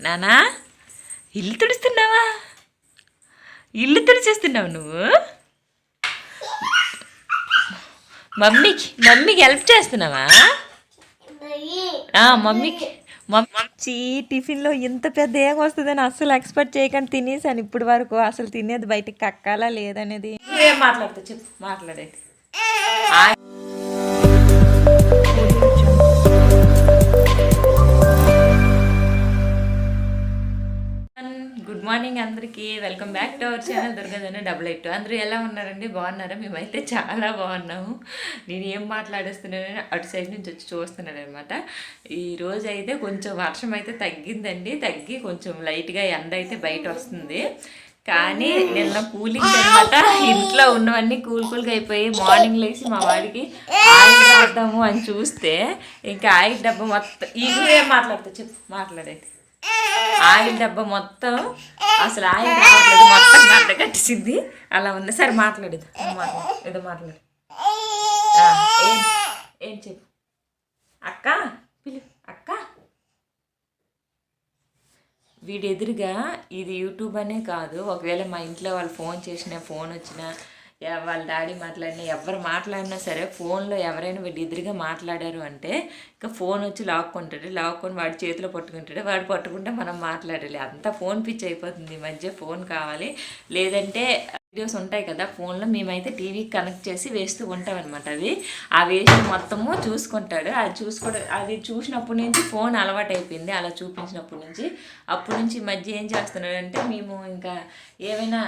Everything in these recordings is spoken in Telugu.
నానా ఇల్లు తుడుస్తున్నావా? ఇల్లు తుడిచేస్తున్నావు నువ్వు? మమ్మీకి మమ్మీకి హెల్ప్ చేస్తున్నావా? ఆ, మమ్మీకి మమ్మీ టిఫిన్లో ఇంత పెద్ద ఏం వస్తుందని అస్సలు ఎక్స్పెక్ట్ చేయకుండా తినేసాను ఇప్పుడు వరకు. అసలు తినేది బయటకి కక్కాలా లేదనేది. ఏం మాట్లాడుతా చెప్పు మాట్లాడేది. మార్నింగ్ అందరికీ. Welcome back to our channel దుర్గదన double eight అందరూ ఎలా ఉన్నారండి? బాగున్నారా? మేమైతే చాలా బాగున్నాము. నేను ఏం మాట్లాడేస్తున్నానని అటు సైడ్ నుంచి వచ్చి చూస్తున్నాను అనమాట అయితే కొంచెం వర్షం అయితే తగ్గిందండి. తగ్గి కొంచెం లైట్గా ఎండ అయితే బయట వస్తుంది. కానీ నిన్న కూలింగ్ తర్వాత ఇంట్లో ఉన్నవన్నీ కూల్ కూల్గా అయిపోయి మార్నింగ్ లేచి మా వాడికి ఆయిల్ రాద్దాము అని చూస్తే ఇంకా ఆయిల్ డబ్బా మొత్తం ఈ ఏం చెప్పు. మాట్లాడేది ఆయిల్ డబ్బా మొత్తం అసలు ఆయిల్ రావట్లేదు మొత్తం గంట కట్టేసింది. అలా ఉంది. సరే మాట్లాడేది మాట్లాడు. ఏదో మాట్లాడు. ఏం? ఏం చెప్పు? అక్క పిలు అక్క. వీడి ఎదురుగా ఇది యూట్యూబ్ అనే కాదు. ఒకవేళ మా ఇంట్లో వాళ్ళు ఫోన్ చేసినా ఫోన్ వచ్చినా వాళ్ళ డాడీ మాట్లాడినా ఎవరు మాట్లాడినా సరే ఫోన్లో ఎవరైనా వీళ్ళు ఎదురుగా మాట్లాడారు అంటే ఇంకా ఫోన్ వచ్చి లాక్కుంటాడు. లాక్కొని వాడి చేతిలో పట్టుకుంటాడు. వాడు పట్టుకుంటే మనం మాట్లాడాలి. అంతా ఫోన్ పిచ్ అయిపోతుంది. ఈ మధ్య ఫోన్ కావాలి. లేదంటే వీడియోస్ ఉంటాయి కదా ఫోన్లో మేమైతే టీవీకి కనెక్ట్ చేసి వేస్తూ ఉంటాం అనమాట అవి. ఆ వేసి మొత్తము చూసుకుంటాడు. అది చూసుకోవడం అది చూసినప్పటి నుంచి ఫోన్ అలవాటు అయిపోయింది అలా చూపించినప్పటి నుంచి. అప్పటి నుంచి మధ్య ఏం చేస్తున్నాడంటే మేము ఇంకా ఏమైనా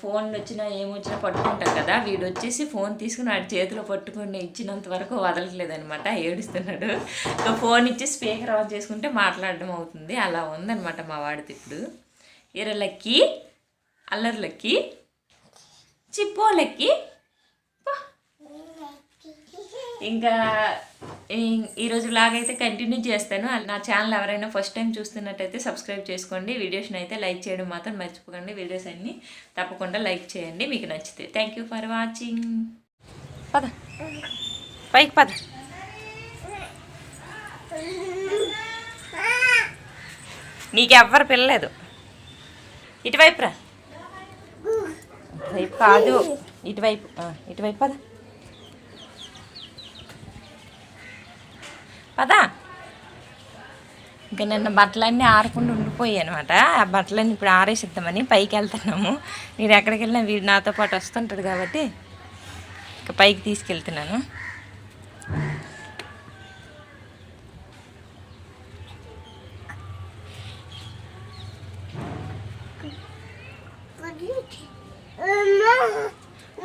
ఫోన్ ఫోన్లు వచ్చినా ఏమొచ్చినా పట్టుకుంటాం కదా వీడు వచ్చేసి ఫోన్ తీసుకుని వాడి చేతిలో పట్టుకుని ఇచ్చినంత వరకు వదలట్లేదనమాట ఏడుస్తున్నాడు. ఇంకా ఫోన్ ఇచ్చి స్పీకర్ ఆన్ చేసుకుంటే మాట్లాడడం అవుతుంది. అలా ఉందన్నమాట మా వాడితో ఇప్పుడు. ఇరలకి అల్లర్లకి చిప్పోలెక్కి. ఇంకా ఈ- ఈరోజు లాగైతే కంటిన్యూ చేస్తాను. నా ఛానల్ ఎవరైనా ఫస్ట్ టైం చూస్తున్నట్టయితే సబ్స్క్రైబ్ చేసుకోండి. వీడియోస్ని అయితే లైక్ చేయడం మాత్రం మర్చిపోకండి. వీడియోస్ అన్నీ తప్పకుండా లైక్ చేయండి. మీకు నచ్చితే థ్యాంక్ యూ ఫర్ వాచింగ్ పద. పైకి పద. నీకెవ్వరు పిల్లలేదు. ఇటువైపు రా. ఇటువైపు కాదు. ఇటువైపు ఇటువైపు పద. పదా. ఇంకా నిన్న బట్టలన్నీ ఆరకుండా ఉండిపోయాయి అనమాట ఆ బట్టలన్నీ ఇప్పుడు ఆరేసిద్దామని పైకి వెళ్తున్నాము. నేను ఎక్కడికి వెళ్ళినా వీడు నాతో పాటు వస్తుంటాడు కాబట్టి ఇక పైకి తీసుకెళ్తున్నాను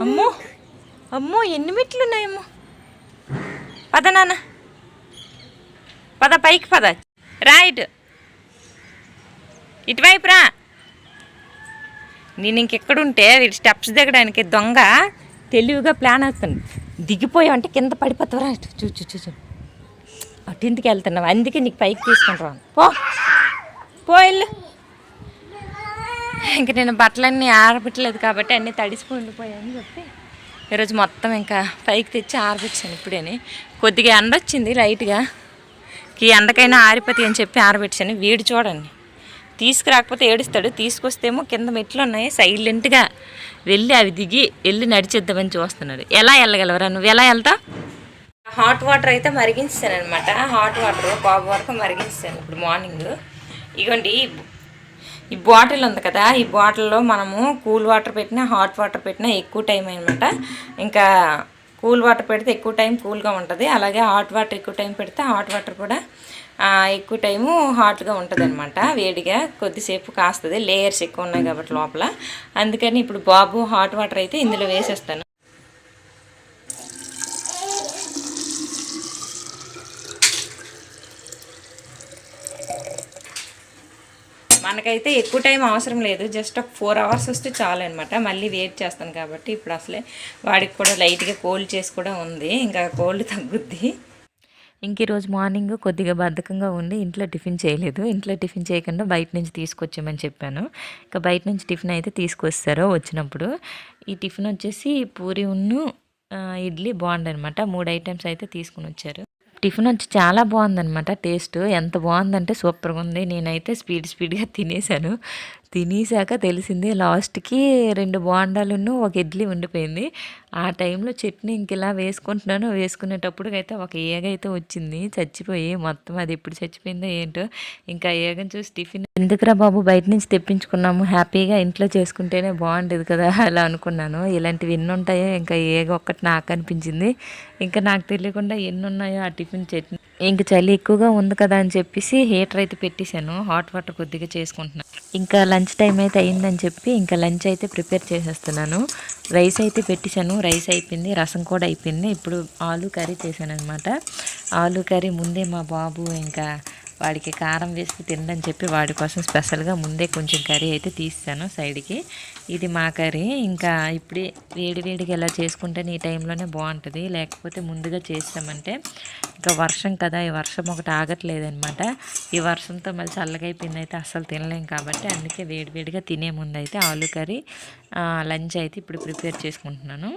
అమ్మో అమ్మో ఎన్ని మెట్లు ఉన్నాయేమో పద నాన్న. పద పైకి పద. రైట్ ఇటువైపు రా. నేను ఇంకెక్కడుంటే వీడి స్టెప్స్ దిగడానికి దొంగ తెలివిగా ప్లాన్ అవుతుంది దిగిపోయావంటే కింద పడిపోతావరా ఇటు. చూ చూ చూ అటు ఇంటికి వెళ్తున్నావు? అందుకే నీకు పైకి తీసుకుని పో. పో ఇంక నేను బట్టలన్నీ ఆరబెట్టలేదు కాబట్టి అన్నీ తడిసిపోయి ఉండిపోయాయని చెప్పి ఈరోజు మొత్తం ఇంకా పైకి తెచ్చి ఆరబెట్టాను ఇప్పుడేని. కొద్దిగా ఎండ వచ్చింది లైట్గా. ఈ ఎండకైనా ఆరిపతి అని చెప్పి ఆరబెట్టాను. వీడు చూడండి. తీసుకురాకపోతే ఏడుస్తాడు. తీసుకొస్తేమో కింద మెట్లు ఉన్నాయి సైలెంట్గా వెళ్ళి అవి దిగి వెళ్ళి నడిచేద్దామని చూస్తున్నాడు. ఎలా వెళ్ళగలవరా నువ్వు? ఎలా వెళ్తావు? హాట్ వాటర్ అయితే మరిగించాను అనమాట హాట్ వాటర్ బాబు వరకు మరిగించాను ఇప్పుడు మార్నింగ్. ఇగోండి ఈ బాటిల్ ఉంది కదా ఈ బాటిల్లో మనము కూల్ వాటర్ పెట్టినా హాట్ వాటర్ పెట్టినా ఎక్కువ టైం అనమాట ఇంకా కూల్ వాటర్ పెడితే ఎక్కువ టైం కూల్గా ఉంటుంది. అలాగే హాట్ వాటర్ ఎక్కువ టైం పెడితే హాట్ వాటర్ కూడా ఎక్కువ టైము హాట్గా ఉంటుంది అనమాట వేడిగా కొద్దిసేపు కాస్తుంది. లేయర్స్ ఎక్కువ ఉన్నాయి కాబట్టి లోపల. అందుకని ఇప్పుడు బాబు హాట్ వాటర్ అయితే ఇందులో వేసేస్తాను. మనకైతే ఎక్కువ టైం అవసరం లేదు. జస్ట్ ఒక ఫోర్ అవర్స్ వస్తే చాలు అనమాట మళ్ళీ వెయిట్ చేస్తాను కాబట్టి ఇప్పుడు అసలే వాడికి కూడా లైట్గా కోల్డ్ చేసి కూడా ఉంది. ఇంకా కోల్డ్ తగ్గుద్ది. ఇంక ఈరోజు మార్నింగ్ కొద్దిగా బద్ధకంగా ఉండి ఇంట్లో టిఫిన్ చేయలేదు. ఇంట్లో టిఫిన్ చేయకుండా బయట నుంచి తీసుకొచ్చామని చెప్పాను. ఇంకా బయట నుంచి టిఫిన్ అయితే తీసుకొస్తారు వచ్చినప్పుడు. ఈ టిఫిన్ వచ్చేసి పూరి ఉన్ను ఇడ్లీ బాగుండు అనమాట మూడు ఐటమ్స్ అయితే తీసుకుని వచ్చారు. టిఫిన్ వచ్చి చాలా బాగుందనమాట టేస్ట్ ఎంత బాగుందంటే సూపర్గా ఉంది నేనైతే స్పీడ్ స్పీడ్గా తినేసాను. తినేసాక తెలిసింది లాస్ట్కి రెండు బోండాలను ఒక ఇడ్లీ ఉండిపోయింది. ఆ టైంలో చట్నీ ఇంక ఇలా వేసుకుంటున్నాను వేసుకునేటప్పుడు అయితే ఒక ఏగ అయితే వచ్చింది. చచ్చిపోయి మొత్తం అది ఎప్పుడు చచ్చిపోయిందో ఏంటో ఇంకా ఏగం చూసి టిఫిన్ ఎందుకురా బాబు బయట నుంచి తెప్పించుకున్నాము? హ్యాపీగా ఇంట్లో చేసుకుంటేనే బాగుండేది కదా అలా అనుకున్నాను. ఇలాంటివి ఎన్ని ఉంటాయో ఇంకా ఏగ ఒక్కటి నాకు అనిపించింది. ఇంకా నాకు తెలియకుండా ఎన్ని ఉన్నాయో ఆ టిఫిన్ చట్నీ. ఇంక చలి ఎక్కువగా ఉంది కదా అని చెప్పేసి హీటర్ అయితే పెట్టేశాను. హాట్ వాటర్ కొద్దిగా చేసుకుంటున్నాను ఇంకా లంచ్ టైం అయితే అయిందని చెప్పి ఇంకా లంచ్ అయితే ప్రిపేర్ చేసేస్తున్నాను. రైస్ అయితే పెట్టేశాను. రైస్ అయిపోయింది రసం కూడా అయిపోయింది. ఇప్పుడు ఆలు కర్రీ చేశాను అనమాట ఆలు కర్రీ ముందే మా బాబు ఇంకా వాడికి కారం వేసి తినని చెప్పి వాడి కోసం స్పెషల్గా ముందే కొంచెం కర్రీ అయితే తీస్తాను సైడ్కి. ఇది మా కర్రీ. ఇంకా ఇప్పుడే వేడి వేడిగా ఎలా చేసుకుంటేనే ఈ టైంలోనే బాగుంటుంది. లేకపోతే ముందుగా చేస్తామంటే ఇంకా వర్షం కదా ఈ వర్షం ఒకటి ఆగట్లేదనమాట ఈ వర్షంతో మళ్ళీ చల్లగైపోయింది అయితే అస్సలు తినలేం కాబట్టి అందుకే వేడివేడిగా తినే ముందు అయితే ఆలు కర్రీ లంచ్ అయితే ఇప్పుడు ప్రిపేర్ చేసుకుంటున్నాను.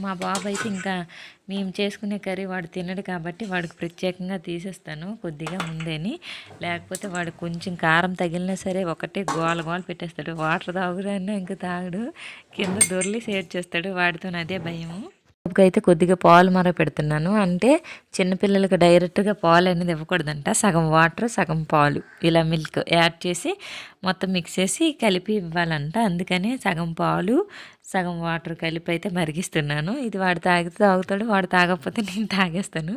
మా బాబు అయితే ఇంకా మేము చేసుకునే కర్రీ వాడు తినడు కాబట్టి వాడికి ప్రత్యేకంగా తీసేస్తాను కొద్దిగా ముందేని. లేకపోతే వాడు కొంచెం కారం తగిలినా సరే ఒకటే గోల గోల పెట్టేస్తాడు. వాటర్ తాగుడన్నా ఇంకా తాగుడు. కింద దొర్లి షేర్ చేస్తాడు. వాడితో అదే భయము. అయితే కొద్దిగా పాలు మర పెడుతున్నాను. అంటే చిన్నపిల్లలకు డైరెక్ట్గా పాలు అనేది ఇవ్వకూడదంట. సగం వాటర్ సగం పాలు. ఇలా మిల్క్ యాడ్ చేసి మొత్తం మిక్స్ చేసి కలిపి ఇవ్వాలంట. అందుకని సగం పాలు సగం వాటర్ కలిపి అయితే మరిగిస్తున్నాను. ఇది వాడు తాగితే తాగుతాడు వాడు తాగకపోతే నేను తాగేస్తాను.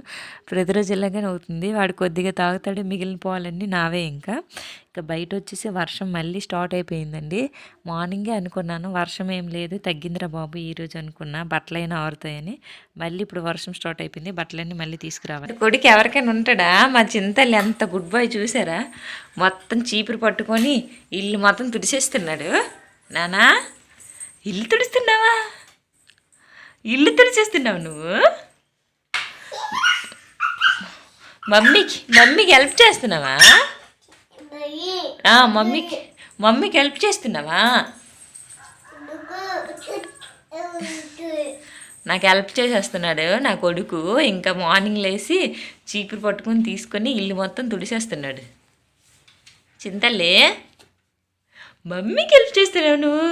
ప్రతిరోజు ఇలాగే అవుతుంది. వాడు కొద్దిగా తాగుతాడు మిగిలిన పాలన్నీ నావే ఇంకా. ఇంకా బయట వచ్చేసి వర్షం మళ్ళీ స్టార్ట్ అయిపోయిందండి. మార్నింగే అనుకున్నాను వర్షం ఏం లేదు తగ్గిందిరా బాబు ఈరోజు అనుకున్నా బట్టలైనా ఆరుతాయని. మళ్ళీ ఇప్పుడు వర్షం స్టార్ట్ అయిపోయింది బట్టలన్నీ మళ్ళీ తీసుకురావాలి. కొడుకు ఎవరికైనా ఉంటాడా? మా చింతలు ఎంత గుడ్ బాయ్ చూసారా? మొత్తం చీపురు పట్టుకొని ఇల్లు మొత్తం తుడిచేస్తున్నాడు నానా? ఇల్లు తుడుస్తున్నావా? ఇల్లు తుడిచేస్తున్నావు నువ్వు? మమ్మీకి మమ్మీకి హెల్ప్ చేస్తున్నావా? మమ్మీకి మమ్మీకి హెల్ప్ చేస్తున్నావా? నాకు హెల్ప్ చేసేస్తున్నాడు నా కొడుకు. ఇంకా మార్నింగ్ లేచి చీపురు పట్టుకొని తీసుకొని ఇల్లు మొత్తం తుడిసేస్తున్నాడు. చింతలే మమ్మీకి హెల్ప్ చేస్తున్నావు నువ్వు?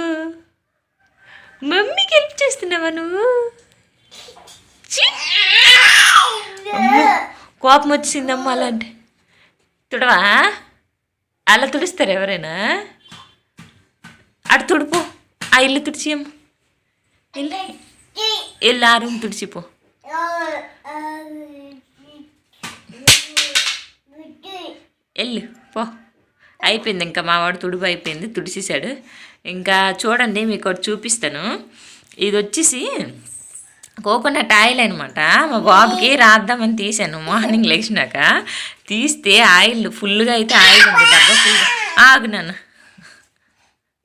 మమ్మీకి హెల్ప్ చేస్తున్నావా నువ్వు? కోపం వచ్చిందమ్మా అలాంటి. తుడవా? అలా తుడుస్తారు ఎవరైనా? అటు తుడుపు. ఆ ఇల్లు తుడిచియమ్మ. ఇల్లు ఇల్లు ఆ రూమ్ తుడిచిపో. వెళ్ళు పో. అయిపోయింది. ఇంకా మా వాడు తుడుపు అయిపోయింది. తుడిచేశాడు ఇంకా చూడండి మీకు ఒకటి చూపిస్తాను. ఇది వచ్చేసి కోకోనట్ ఆయిల్ అనమాట మా బాబుకి రాద్దామని తీసాను మార్నింగ్ లేచినాక తీస్తే ఆయిల్ ఫుల్గా అయితే ఆయిల్ ఉంది. డబ్బా ఫుల్. ఆగు నాన్న.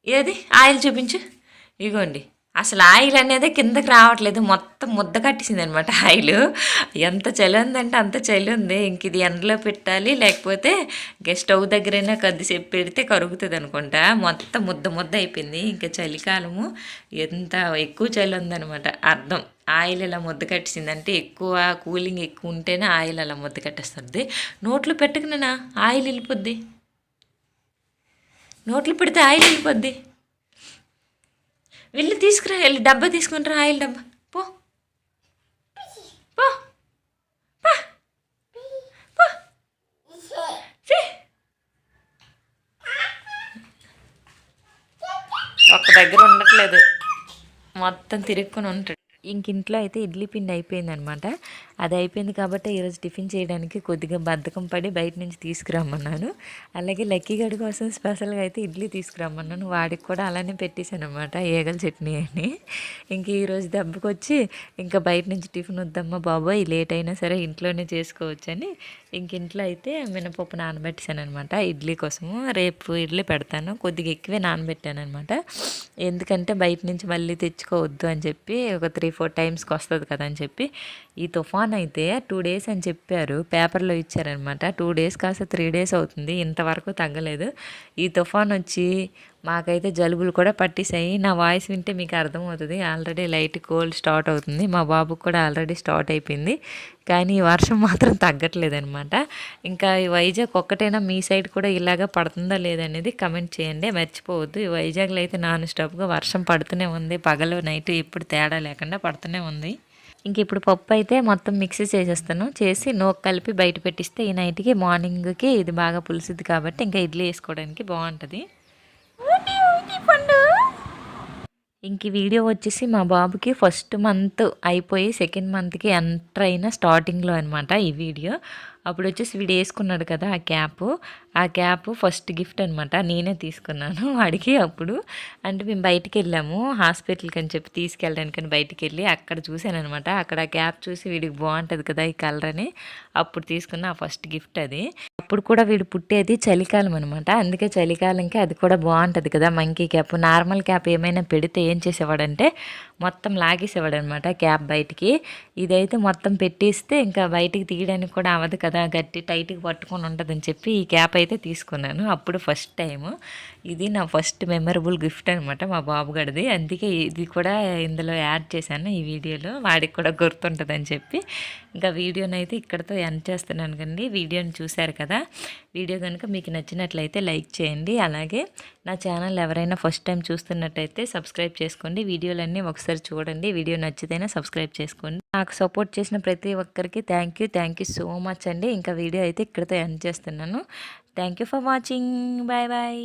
ఏది? ఆయిల్ చూపించు. ఇగోండి. అసలు ఆయిల్ అనేది కిందకి రావట్లేదు. మొత్తం ముద్ద కట్టేసింది అనమాట ఆయిల్. ఎంత చలి ఉందంటే అంత చలి ఉంది ఇంక ఇది ఎండలో పెట్టాలి. లేకపోతే ఇంకా స్టవ్ దగ్గరైనా కొద్దిసేపు పెడితే కరుగుతుంది అనుకుంటా మొత్తం ముద్ద ముద్ద అయిపోయింది. ఇంకా చలికాలము ఎంత ఎక్కువ చలి ఉందనమాట అర్థం. ఆయిల్ ఇలా ముద్ద కట్టేసిందంటే ఎక్కువ కూలింగ్ ఎక్కువ ఉంటేనే ఆయిల్ అలా ముద్ద కట్టేస్తుంది. నోట్లో పెట్టుకున్నా ఆయిల్ వెళ్ళిపోద్ది. నోట్లు పెడితే ఆయిల్ వెళ్ళిపోద్ది. వెళ్ళి తీసుకురా వెళ్ళి. డబ్బా తీసుకుంటారా ఆయిల్ డబ్బా. పో. పో. ఒక్క దగ్గర ఉండట్లేదు. మొత్తం తిరుక్కుని ఉంటాడు. ఇంక ఇంట్లో అయితే ఇడ్లీ పిండి అయిపోయిందనమాట. అది అయిపోయింది కాబట్టి ఈరోజు టిఫిన్ చేయడానికి కొద్దిగా బద్ధకం పడి బయట నుంచి తీసుకురమ్మన్నాను. అలాగే లక్కీ గడి కోసం స్పెషల్గా అయితే ఇడ్లీ తీసుకురమ్మన్నాను. వాడికి కూడా అలానే పెట్టేశాను అనమాట ఏగల చట్నీ అని. ఇంక ఈరోజు దెబ్బకొచ్చి ఇంకా బయట నుంచి టిఫిన్ వద్దమ్మా బాబోయ్ లేట్ అయినా సరే ఇంట్లోనే చేసుకోవచ్చని ఇంక ఇంట్లో అయితే మినపప్పు నానబెట్టేశాను అనమాట ఇడ్లీ కోసము రేపు ఇడ్లీ పెడతాను. కొద్దిగా ఎక్కువే నానబెట్టాను అనమాట ఎందుకంటే బయట నుంచి మళ్ళీ తెచ్చుకోవద్దు అని చెప్పి ఒక త్రీ ఫోర్ టైమ్స్కి వస్తుంది కదా అని చెప్పి ఈ తుఫాన్ అయితే టూ డేస్ అని చెప్పారు. పేపర్లో ఇచ్చారనమాట. టూ డేస్ కాస్త త్రీ డేస్ అవుతుంది. ఇంతవరకు తగ్గలేదు. ఈ తుఫాన్ వచ్చి మాకైతే జలుబులు కూడా పట్టేసాయి నా వాయిస్ వింటే మీకు అర్థమవుతుంది. ఆల్రెడీ లైట్ కోల్డ్ స్టార్ట్ అవుతుంది. మా బాబుకి కూడా ఆల్రెడీ స్టార్ట్ అయిపోయింది. కానీ ఈ వర్షం మాత్రం తగ్గట్లేదు అనమాట ఇంకా ఈ వైజాగ్ ఒక్కటైనా మీ సైడ్ కూడా ఇలాగా పడుతుందా లేదనేది కమెంట్ చేయండి. మర్చిపోవద్దు. ఈ వైజాగ్లో అయితే నాన్ స్టాప్గా వర్షం పడుతూనే ఉంది. పగలు నైట్ ఎప్పుడు తేడా లేకుండా పడుతూనే ఉంది. ఇంక ఇప్పుడు పప్పు అయితే మొత్తం మిక్సీ చేసేస్తాను. చేసి నోకు కలిపి బయట పెట్టిస్తే ఈ నైట్కి మార్నింగ్కి ఇది బాగా పులిసిద్ది కాబట్టి ఇంకా ఇడ్లీ వేసుకోవడానికి బాగుంటుంది. ఇంక వీడియో వచ్చేసి మా బాబుకి ఫస్ట్ మంత్ అయిపోయి సెకండ్ మంత్కి ఎంటర్ అయిన స్టార్టింగ్లో అనమాట ఈ వీడియో. అప్పుడు వచ్చేసి వీడు వేసుకున్నాడు కదా ఆ క్యాప్. ఆ క్యాప్ ఫస్ట్ గిఫ్ట్ అనమాట నేనే తీసుకున్నాను. వాడికి అప్పుడు. అంటే మేము బయటికి వెళ్ళాము హాస్పిటల్కి అని చెప్పి తీసుకెళ్ళడానికి బయటికి వెళ్ళి అక్కడ చూశాను అనమాట అక్కడ ఆ క్యాప్ చూసి వీడికి బాగుంటుంది కదా ఈ కలర్ అని అప్పుడు తీసుకున్న ఆ ఫస్ట్ గిఫ్ట్ అది. అప్పుడు కూడా వీడు పుట్టేది చలికాలం అనమాట అందుకే చలికాలంకి అది కూడా బాగుంటుంది కదా మంకీ క్యాప్. నార్మల్ క్యాప్ ఏమైనా పెడితే ఏం చేసేవాడంటే మొత్తం లాగేసేవాడు అనమాట క్యాప్ బయటికి. ఇదైతే మొత్తం పెట్టేస్తే ఇంకా బయటికి తీయడానికి కూడా అవ్వదు కదా. గట్టి టైట్గా పట్టుకొని ఉంటుందని చెప్పి ఈ క్యాప్ అయితే తీసుకున్నాను. అప్పుడు ఫస్ట్ టైము. ఇది నా ఫస్ట్ మెమరబుల్ గిఫ్ట్ అనమాట మా బాబుగడిది అందుకే ఇది కూడా ఇందులో యాడ్ చేశాను ఈ వీడియోలో. వాడికి కూడా గుర్తుంటుందని చెప్పి. ఇంకా వీడియోని అయితే ఇక్కడతో ఎండ్ చేస్తున్నాను కండి. వీడియోని చూశారు కదా? వీడియో కనుక మీకు నచ్చినట్లయితే లైక్ చేయండి. అలాగే నా ఛానల్ ఎవరైనా ఫస్ట్ టైం చూస్తున్నట్టయితే సబ్స్క్రైబ్ చేసుకోండి. వీడియోలన్నీ ఒకసారి చూడండి. వీడియో నచ్చితేనే సబ్స్క్రైబ్ చేసుకోండి. నాకు సపోర్ట్ చేసిన ప్రతి ఒక్కరికి thank you thank you so much అండి. ఇంకా వీడియో అయితే ఇక్కడతో ఎండ్ చేస్తున్నాను. Thank you for watching bye bye